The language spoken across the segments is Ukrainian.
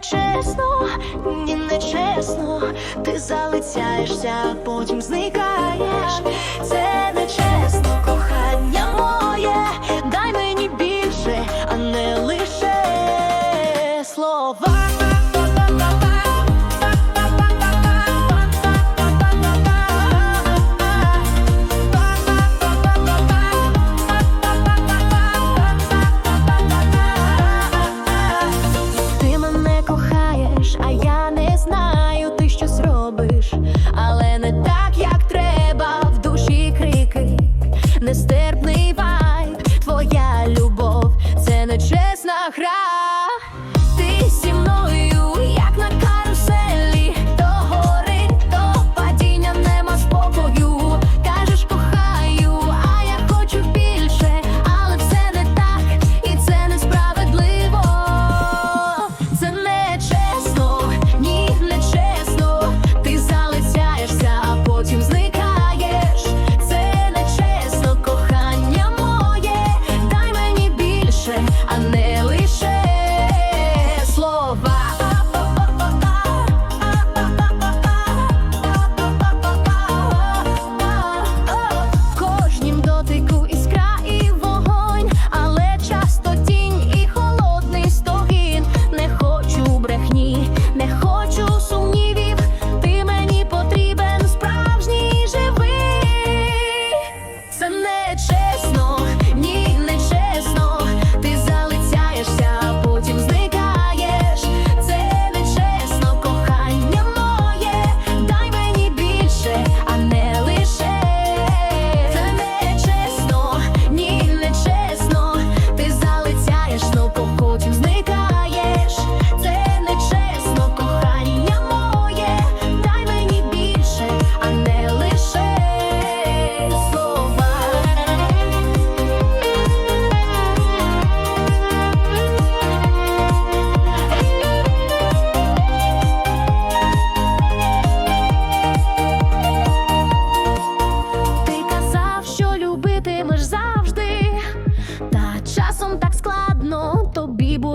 Чесно, ні не чесно, ти залицяєшся, потім зникаєш. Це не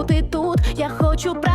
бути тут. Я хочу працювати.